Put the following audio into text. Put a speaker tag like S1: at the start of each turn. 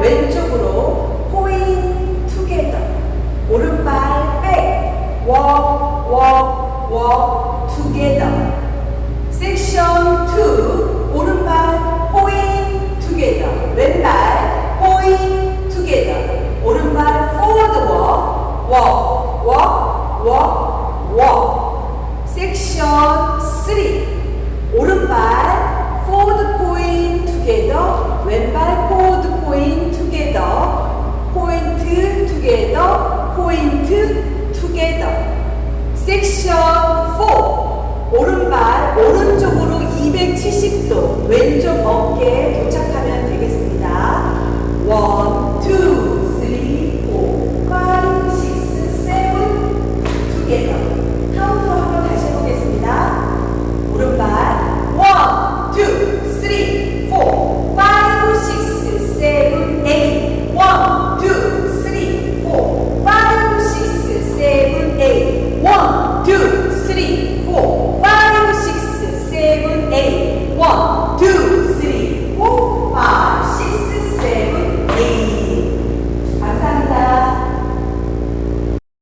S1: 왼쪽으로 포인 투게더 오른발 백 walk walk walk together 섹션 2 오른발 포인 together 왼발 포인 together 오른발 forward walk walk walk walk walk 섹션 3 오른발 forward point together 왼발 포인트 투게더. 섹션 4 오른발 오른쪽으로 270도. 왼쪽 어깨